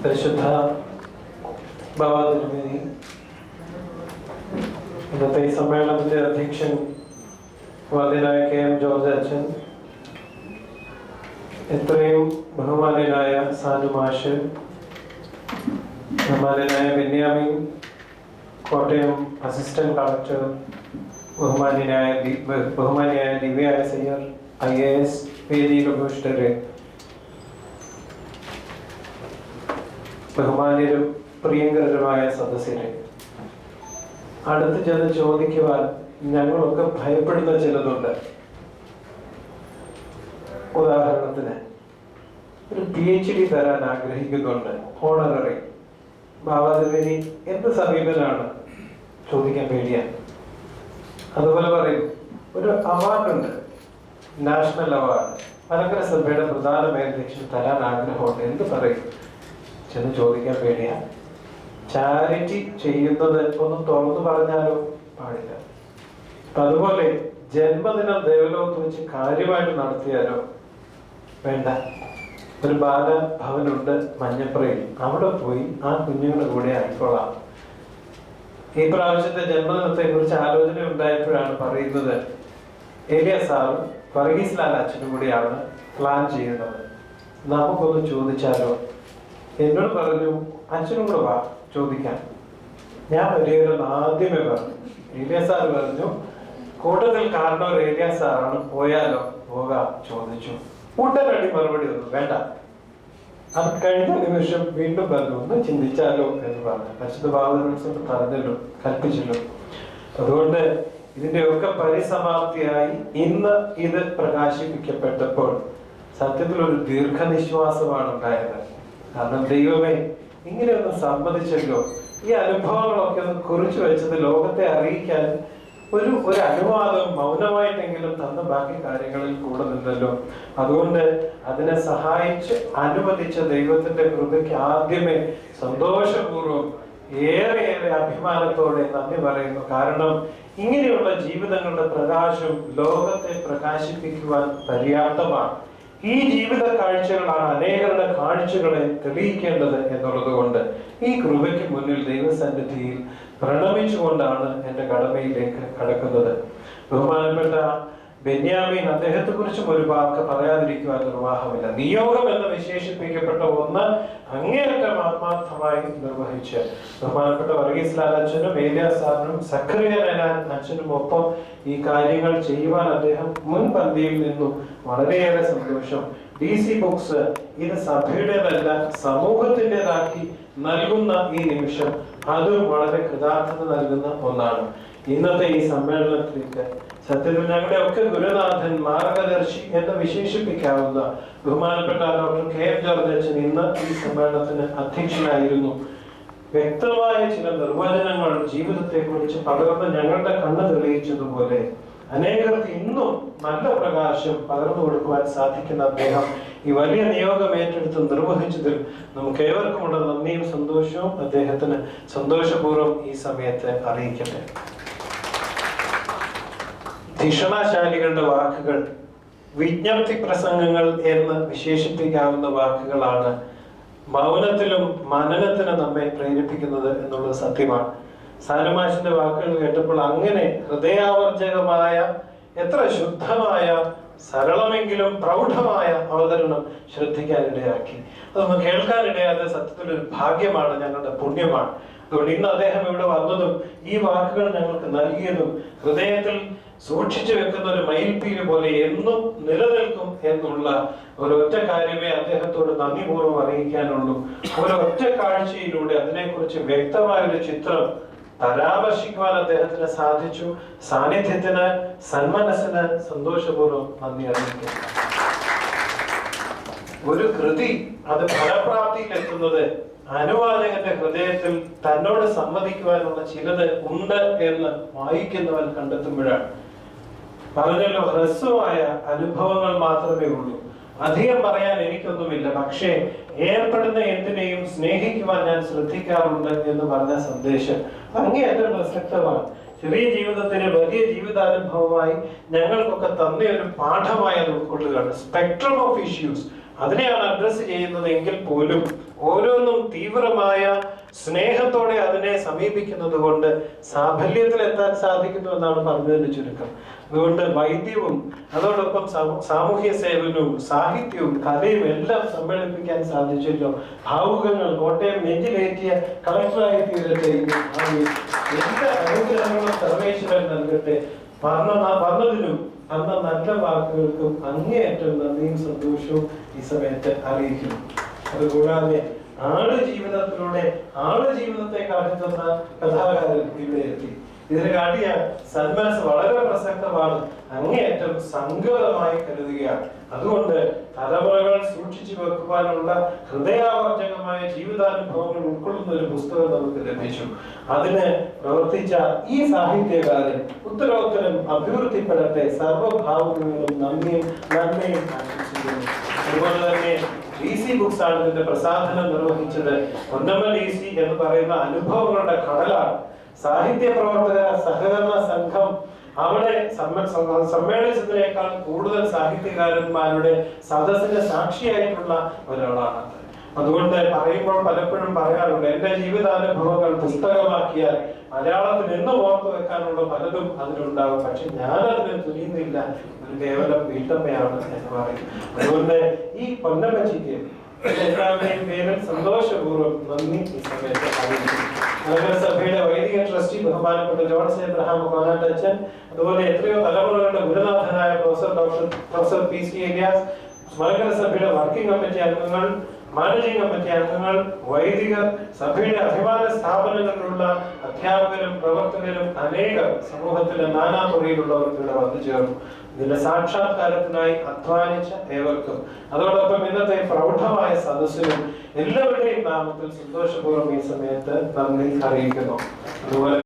പരിശുദ്ധ ബാബാതിരുമേനി ഇന്നത്തെ ഈ സമ്മേളനത്തിന്റെ അധ്യക്ഷൻ വാദ്യനായ കെ എം ജോർജ് അച്ഛൻ എത്രയും ബഹുമാന്യനായ സാനു മാഷ് ബഹുമാന്യനായ ബെന്യാമിൻ കോട്ടയം അസിസ്റ്റന്റ് കളക്ടർ ബഹുമാന്യനായ ദി- ബഹു- ബഹുമാന്യനായ Divya S Iyer I A S വേദിയിൽ ഉപവിഷ്ടരെ ബഹുമാന്യരും പ്രിയങ്കരരുമായ സദസ്യരെ അടുത്ത് ചെന്ന് ചോദിക്കുവാൻ ഞങ്ങളൊക്കെ ഭയപ്പെടുന്ന ചിലതുണ്ട്. ഉദാഹരണത്തിന് ഒരു പി എച്ച് ഡി തരാൻ ആഗ്രഹിക്കുന്നുണ്ട് ഓണററി ബാബാദേവിനി എന്ത് സമീപനാണ്? ചോദിക്കാൻ പേടിയാ. അതുപോലെ പറയും ഒരു അവാർഡുണ്ട്. National award. മലങ്കര സഭയുടെ പ്രധാന മേലധ്യക്ഷൻ തരാൻ ആഗ്രഹമുണ്ട് എന്ത് പറയും. ചെന്ന് ചോദിക്കാൻ പേടിയാ. ചാരിറ്റി ചെയ്യുന്നത് ഒന്നും തുറന്നു പറഞ്ഞാലോ പാടില്ല. അതുപോലെ ജന്മദിനം ദേവലോകത്ത് വെച്ച് കാര്യമായിട്ട് നടത്തിയാലോ വേണ്ട. ഒരു ബാലഭവനുണ്ട് മഞ്ഞപ്പുറയിൽ. അവിടെ പോയി ആ കുഞ്ഞുങ്ങളുടെ കൂടെ ആയിക്കോളാം. ഈ പ്രാവശ്യത്തെ ജന്മദിനത്തെ കുറിച്ച് ആലോചന ഉണ്ടായപ്പോഴാണ് പറയുന്നത് ഏലിയ സാറും വർഗീസ് ലാൽ അച്ഛനും കൂടിയാണ് പ്ലാൻ ചെയ്യുന്നത്. നമുക്കൊന്ന് ചോദിച്ചാലോ? എന്നോട് പറഞ്ഞു അച്ഛനും കൂടെ വാ ചോദിക്കാൻ ഞാൻ വലിയൊരു ആദ്യമേ പറഞ്ഞു. ഏലിയ സാർ പറഞ്ഞു കൂട്ടത്തിൽ കാരണം ഏലിയ സാറാണ് പോയാലോ? പോകാം ചോദിച്ചു. കൂട്ടരടി മറുപടി ഒന്നും വേണ്ട. അത് കഴിഞ്ഞ നിമിഷം വീണ്ടും പറഞ്ഞു ഒന്ന് ചിന്തിച്ചാലോ എന്ന് പറഞ്ഞു. പരിശുദ്ധ ബാബുത്സവം പറഞ്ഞല്ലോ കൽപ്പിച്ചല്ലോ. അതുകൊണ്ട് ഇതിന്റെ ഒക്കെ പരിസമാപ്തിയായി ഇന്ന് ഇത് പ്രകാശിപ്പിക്കപ്പെട്ടപ്പോൾ സത്യത്തിൽ ഒരു ദീർഘനിശ്വാസമാണ് ഉണ്ടായത് കാരണം ദൈവമേ ഇങ്ങനെയൊന്ന് സമ്മതിച്ചല്ലോ ഈ അനുഭവങ്ങളൊക്കെ ഒന്ന് കുറിച്ചു വെച്ചത് ലോകത്തെ അറിയിക്കാൻ ഒരു ഒരു അനുവാദം മൗനമായിട്ടെങ്കിലും തന്ന ബാക്കി കാര്യങ്ങളിൽ കൂടെ നിന്നല്ലോ. അതുകൊണ്ട് അതിനെ സഹായിച്ച് അനുവദിച്ച ദൈവത്തിന്റെ കൃപയ്ക്ക് ആദ്യമേ സന്തോഷപൂർവം ഏറെ ഏറെ അഭിമാനത്തോടെ നന്ദി പറയുന്നു. കാരണം ഇങ്ങനെയുള്ള ജീവിതങ്ങളുടെ പ്രകാശം ലോകത്തെ പ്രകാശിപ്പിക്കുവാൻ പര്യാപ്തമാണ്. ഈ ജീവിത കാഴ്ചകളാണ് അനേകരുടെ കാഴ്ചകളെ തെളിയിക്കേണ്ടത് എന്നുള്ളത് കൊണ്ട് ഈ കൃപയ്ക്ക് മുന്നിൽ ദൈവസന്നിധിയിൽ പ്രണമിച്ചുകൊണ്ടാണ് എന്റെ കടമയിലേക്ക് കടക്കുന്നത്. ബഹുമാനപ്പെട്ട ബെന്യാമീൻ അദ്ദേഹത്തെ കുറിച്ചും ഒരു വാക്ക് പറയാതിരിക്കുവാൻ നിർവാഹമില്ല. നിയോഗം എന്ന് വിശേഷിപ്പിക്കപ്പെട്ട ഒന്ന് അങ്ങേയറ്റം ആത്മാർത്ഥമായി നിർവഹിച്ച് ബഹുമാനപ്പെട്ട വർഗീസ് ലാൽ അച്ഛനും ഏലിയ സാറിനും സക്രിയ അച്ഛനും ഒപ്പം ഈ കാര്യങ്ങൾ ചെയ്യുവാൻ അദ്ദേഹം മുൻപന്തിയിൽ നിന്നും വളരെയേറെ സന്തോഷം. ഡി സി ബുക്സ് ഇത് സഭയുടേതല്ല സമൂഹത്തിന്റെതാക്കി നൽകുന്ന ഈ നിമിഷം. അതും വളരെ കൃതാർത്ഥത നൽകുന്ന ഒന്നാണ്. ഇന്നത്തെ ഈ സമ്മേളനത്തിലേക്ക് സത്യത്തിൽ ഞങ്ങളുടെ ഒക്കെ ഗുരുനാഥൻ മാർഗദർശി എന്ന് വിശേഷിപ്പിക്കാവുന്ന ബഹുമാനപ്പെട്ട ഡോക്ടർ കെ എം ജോർജ് അച്ഛൻ ഇന്ന് ഈ സമ്മേളനത്തിന് അധ്യക്ഷനായിരുന്നു. വ്യക്തമായ ചില നിർവചനങ്ങൾ ജീവിതത്തെ കുറിച്ച് പകർന്ന് ഞങ്ങളുടെ കണ്ണ് തെളിയിച്ചതുപോലെ അനേകർക്ക് ഇന്നും നല്ല പ്രകാശം പകർന്നു കൊടുക്കുവാൻ സാധിക്കുന്ന അദ്ദേഹം ഈ വലിയ നിയോഗം ഏറ്റെടുത്ത് നിർവഹിച്ചതിൽ നമുക്ക് ഏവർക്കുമുള്ള നന്ദിയും സന്തോഷവും അദ്ദേഹത്തിന് സന്തോഷപൂർവം ഈ സമയത്ത് അറിയിക്കട്ടെ. ധിഷണാശാലികളുടെ വാക്കുകൾ വിജ്ഞപ്തി പ്രസംഗങ്ങൾ എന്ന് വിശേഷിപ്പിക്കാവുന്ന വാക്കുകളാണ് മൗനത്തിലും മനനത്തിനും നമ്മെ പ്രേരിപ്പിക്കുന്നത് എന്നുള്ളത് സത്യമാണ്. സാനുമാഷിന്റെ വാക്കുകൾ കേട്ടപ്പോൾ അങ്ങനെ ഹൃദയാവർജകമായ എത്ര ശുദ്ധമായ സരളമെങ്കിലും പ്രൗഢമായ അവതരണം ശ്രദ്ധിക്കാനിടയാക്കി. അതൊന്ന് കേൾക്കാനിടയാതെ സത്യത്തിൽ ഒരു ഭാഗ്യമാണ് ഞങ്ങളുടെ പുണ്യമാണ്. അതുകൊണ്ട് ഇന്ന് അദ്ദേഹം ഇവിടെ വന്നതും ഈ വാക്കുകൾ ഞങ്ങൾക്ക് നൽകിയതും ഹൃദയത്തിൽ സൂക്ഷിച്ചു വെക്കുന്ന ഒരു മയിൽപ്പീര് പോലെ എന്നും നിലനിൽക്കും എന്നുള്ള ഒരൊറ്റ കാര്യമേ അദ്ദേഹത്തോട് നന്ദിപൂർവം അറിയിക്കാനുള്ളൂ. ഒരൊറ്റ കാഴ്ചയിലൂടെ അതിനെക്കുറിച്ച് വ്യക്തമായ ഒരു ചിത്രം പരാമർശിക്കുവാൻ അദ്ദേഹത്തിന് സാധിച്ചു. സാന്നിധ്യത്തിന് സന്മനസ്സിന് സന്തോഷപൂർവം നന്ദി അറിയിക്കുന്നു. ഒരു കൃതി അത് ഫലപ്രാപ്തിയിൽ എത്തുന്നത് അനുവാചകന്റെ ഹൃദയത്തിൽ തന്നോട് സമ്മതിക്കുവാനുള്ള ചിലത് ഉണ്ട് എന്ന് വായിക്കുന്നവൻ കണ്ടെത്തുമ്പോഴാണ്. പറഞ്ഞല്ലോ ഹ്രസ്വമായ അനുഭവങ്ങൾ മാത്രമേ ഉള്ളൂ. അധികം പറയാൻ എനിക്കൊന്നുമില്ല. പക്ഷേ ഏർപ്പെടുന്ന എന്തിനേയും സ്നേഹിക്കുവാൻ ഞാൻ ശ്രദ്ധിക്കാറുണ്ട് എന്ന് പറഞ്ഞ സന്ദേശം അങ്ങേയറ്റം പ്രസക്തമാണ്. ചെറിയ ജീവിതത്തിന് വലിയ ജീവിതാനുഭവമായി ഞങ്ങൾക്കൊക്കെ തന്നെ ഒരു പാഠമായി അത് ഉൾക്കൊള്ളുകയാണ്. സ്പെക്ട്രം ഓഫ് ഇഷ്യൂസ് അതിനെയാണ് അഡ്രസ് ചെയ്യുന്നത് എങ്കിൽ പോലും ഓരോന്നും തീവ്രമായ സ്നേഹത്തോടെ അതിനെ സമീപിക്കുന്നത് കൊണ്ട് സാഫല്യത്തിൽ എത്താൻ സാധിക്കുന്നു എന്നാണ് പറഞ്ഞതിന് ചുരുക്കം. അതുകൊണ്ട് വൈദ്യവും അതോടൊപ്പം സാമൂ- സാമൂഹ്യ സേവനവും സാഹിത്യവും കലയും എല്ലാം സമ്മേളിപ്പിക്കാൻ സാധിച്ചല്ലോ. ഭാവുകങ്ങൾ കോട്ടയം നെഞ്ചിലേറ്റിയ കളക്ടറായി തീരട്ടെ. എല്ലാ അനുഗ്രഹങ്ങളും സർവേശ്വരൻ നൽകട്ടെ. പറഞ്ഞ വന്നതിനും അന്ന നല്ല വാക്കുകൾക്കും അങ്ങേയറ്റം നന്ദിയും സന്തോഷവും ഈ സമയത്ത് അറിയിക്കുന്നു. അതുകൂടാതെ ആട് ജീവിതത്തിലൂടെ ആട് ജീവിതത്തെ കാട്ടുന്ന കഥാകാരൻ ഇവിടെ എത്തി. ഇതിന് കാട്ടിയ സന്മനസ് വളരെ പ്രസക്തമാണ്. അങ്ങേയറ്റം സങ്കടമായി കരുതുകയാണ്. അതുകൊണ്ട് തലമുറകൾ സൂക്ഷിച്ചു വെക്കുവാനുള്ള ഹൃദയാവർജകമായ ജീവിതാനുഭവങ്ങൾ ഉൾക്കൊള്ളുന്ന ഒരു പുസ്തകം നമുക്ക് ലഭിച്ചു. അതിന് പ്രവർത്തിച്ച ഈ സാഹിത്യകാരൻ ഉത്തരോത്തരം അഭിവൃദ്ധിപ്പെടട്ടെ. സർവഭാവങ്ങളും നന്ദിയും നന്മയും ആശംസിക്കുന്നു. അതുപോലെ തന്നെ ഡി സി ബുക്സ് ആണ് ഇതിന്റെ പ്രസാധനം നിർവഹിച്ചത്. പൊന്നമ്മ ഡി സി എന്ന് പറയുന്ന അനുഭവങ്ങളുടെ കടലാണ്. സാഹിത്യ പ്രവർത്തക സഹകരണ സംഘം. അവിടെ സമ്മേളനത്തിനേക്കാൾ കൂടുതൽ സാഹിത്യകാരന്മാരുടെ സദസ്സിന്റെ സാക്ഷിയായിട്ടുള്ള ഒരാളാണ് അതുകൊണ്ട് പറയുമ്പോൾ പലപ്പോഴും പറയാറുണ്ട് എന്റെ ജീവിതാനുഭവങ്ങൾ പുസ്തകമാക്കിയാൽ മലയാളത്തിൽ എന്നും ഓർത്തു വെക്കാനുള്ള പലതും അതിലുണ്ടാകും. പക്ഷെ ഞാൻ അതിന് തുനിയുന്നില്ല. ഒരു കേവലം വീട്ടമ്മയാണ് എന്ന് പറയും. അതുകൊണ്ട് ഈ പൊന്നമ്മച്ചിക്ക് എല്ലാവരുടെയും പേരിൽ സന്തോഷപൂർവം നന്ദി ഈ സമയത്ത് നഗരസഭയുടെ വൈദിക ട്രസ്റ്റി ബഹുമാനപ്പെട്ട ജോൺസ് എബ്രഹാം കോനാട്ടച്ചൻ അതുപോലെ എത്രയോ തലമുറകളുടെ ഗുരുനാഥനായ professor doctor professor P C Elias Malankara working committee അംഗങ്ങൾ മാനേജിംഗ് കമ്മിറ്റി അംഗങ്ങൾ വൈദികർ സഭയുടെ അഭിമാന സ്ഥാപനങ്ങളിലുള്ള അധ്യാപകരും പ്രവർത്തകരും അനേകം സമൂഹത്തിലെ നാനാ തുറയിലുള്ളവർ ഇവിടെ വന്നു ചേർന്നു. ഇതിന്റെ സാക്ഷാത്കാരത്തിനായി അധ്വാനിച്ച ഏവർക്കും. അതോടൊപ്പം ഇന്നത്തെ പ്രൗഢമായ സദസ്സിനും എല്ലാവരുടെയും നാമത്തിൽ സന്തോഷപൂർവം ഈ സമയത്ത് നന്ദി അറിയിക്കുന്നു. അതുപോലെ